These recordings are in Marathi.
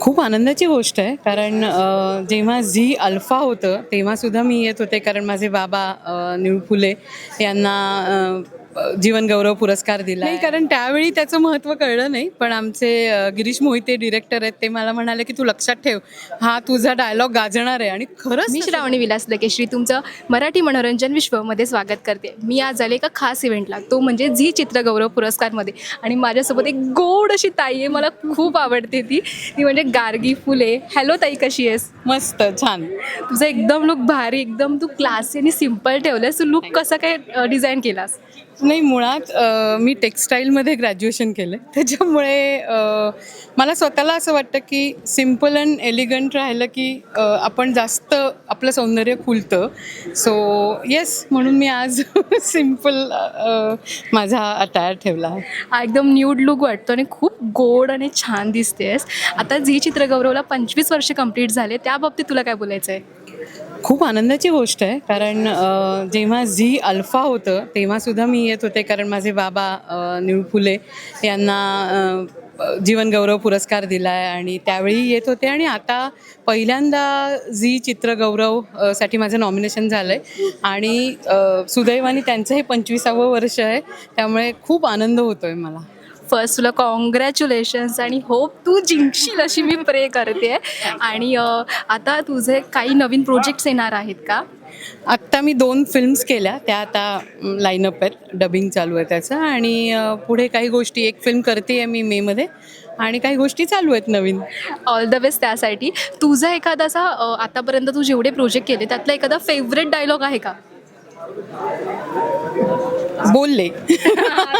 खूप आनंदाची गोष्ट आहे. कारण जेव्हा झी अल्फा होतं तेव्हासुद्धा मी येत होते. कारण माझे बाबा निळ फुले यांना अ, जीवन गौरव पुरस्कार दिला नाही कारण त्यावेळी त्याचं महत्त्व कळलं नाही पण आमचे गिरीश मोहिते डिरेक्टर आहेत ते मला म्हणाले की तू लक्षात ठेव हा तुझा डायलॉग गाजणार आहे आणि खरंच मी श्रावणी विलास लकेश्री तुमचं मराठी मनोरंजन विश्वमध्ये स्वागत करते. मी आज आले एका खास इव्हेंटला तो म्हणजे झी चित्रगौरव पुरस्कारमध्ये. आणि माझ्यासोबत एक गोड अशी ताई आहे मला खूप आवडते ती. ती म्हणजे गार्गी फुले. हॅलो ताई कशी आहेस? मस्त छान. तुझा एकदम लुक भारी एकदम तू क्लासी आणि सिंपल ठेवलंस तू लुक कसा काय डिझाईन केलास? नाही मुळात मी टेक्स्टाईलमध्ये ग्रॅज्युएशन केलं त्याच्यामुळे मला स्वतःला असं वाटतं की सिंपल अँड एलिगंट राहिलं की आपण जास्त आपलं सौंदर्य खुलतं. सो येस म्हणून मी आज सिंपल माझा अटायर ठेवला आहे. हा एकदम न्यूड लुक वाटतो आणि खूप गोड आणि छान दिसतेस. आता जी चित्रगौरवला पंचवीस वर्ष कंप्लीट झाले. त्याबाबतीत तुला काय बोलायचं आहे खूप आनंदाची गोष्ट आहे. कारण जेव्हा झी अल्फा होतं तेव्हासुद्धा मी येत होते. कारण माझे बाबा निळ फुले यांना जीवनगौरव जीवन गौरव पुरस्कार दिला आहे आणि त्यावेळी येत होते. आणि आता पहिल्यांदा झी चित्रगौरव गौरवसाठी माझं नॉमिनेशन झालं आहे आणि सुदैवाने त्यांचं हे पंचवीसावं वर्ष आहे. त्यामुळे खूप आनंद होतो आहे मला. फर्स्ट तुला कॉंग्रॅच्युलेशन्स आणि होप तू जिंकशील अशी मी प्रे करते. आणि आता तुझे काही नवीन प्रोजेक्ट्स येणार आहेत का? आत्ता मी दोन फिल्म्स केल्या. त्या आता लाईनअप आहेत. डबिंग चालू आहे त्याचं. आणि पुढे काही गोष्टी एक फिल्म करते आहे मी मेमध्ये आणि काही गोष्टी चालू आहेत नवीन. ऑल द बेस्ट त्यासाठी. तुझा एखादा असा अ, आतापर्यंत तू जेवढे प्रोजेक्ट केले त्यातला एखादा फेवरेट डायलॉग आहे का? बोलले.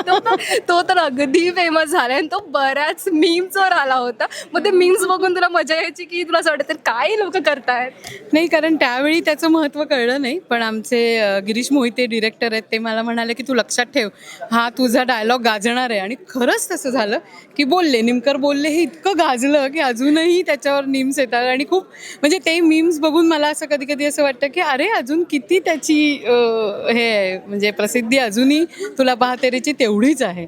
तो तर तो तर अगदी फेमस झाला आणि तो बऱ्याच मीम्सवर आला होता. मग ते मीम्स बघून तुला मजा यायची की तुला असं वाटतं काय लोक करतायत? नाही कारण त्यावेळी त्याचं महत्त्व कळलं नाही पण आमचे गिरीश मोहिते डिरेक्टर आहेत ते मला म्हणाले की तू लक्षात ठेव हा तुझा डायलॉग गाजणार आहे. आणि खरंच तसं झालं की बोलले निमकर बोलले हे इतकं गाजलं की अजूनही त्याच्यावर मीम्स येतात. आणि खूप म्हणजे ते मीम्स बघून मला असं कधी कधी असं वाटतं की अरे अजून किती त्याची हे आहे म्हणजे प्रसिद्धी अजूनही तुला पाहतेरीची तेवढीच आहे.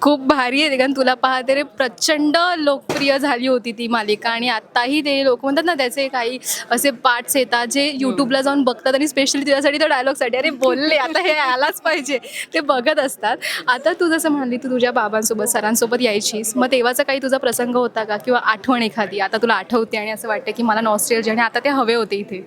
खूप भारी आहे कारण तुला पाहते रे प्रचंड लोकप्रिय झाली होती ती मालिका आणि आत्ताही ते लोक म्हणतात ना त्याचे काही असे पार्ट्स येतात जे यूट्यूबला जाऊन बघतात आणि स्पेशली तुझ्यासाठी त्या डायलॉगसाठी अरे बोलले आता हे आलाच पाहिजे. ते बघत असतात. आता तू जसं म्हणाली तू तुझ्या बाबांसोबत सरांसोबत यायचीस. मग तेव्हाचा काही तुझा प्रसंग होता का? किंवा आठवण एखादी? आता तुला आठवते आणि असं वाटतं की मला नॉस्ट्रेल आणि आता ते हवे होते इथे.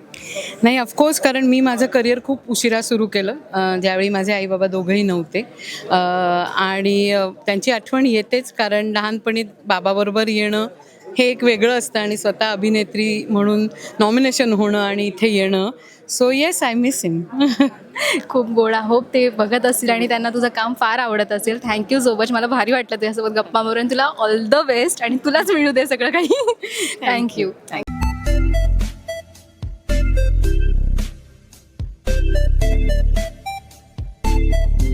नाही ऑफकोर्स कारण मी माझं करिअर खूप उशिरा सुरू केलं. ज्यावेळी माझे आई बाबा दोघंही नव्हते. आणि त्यांची आठवण येतेच कारण लहानपणी बाबाबरोबर येणं हे एक वेगळं असतं आणि स्वतः अभिनेत्री म्हणून नॉमिनेशन होणं आणि इथे येणं. So yes I miss him खूप गोड. होप ते बघत असतील आणि त्यांना तुझं काम फार आवडत असेल. थँक्यू सो मच मला भारी वाटलं तुझ्यासोबत गप्पा मारून. तुला ऑल द बेस्ट आणि तुलाच मिळू दे सगळं काही. थँक्यू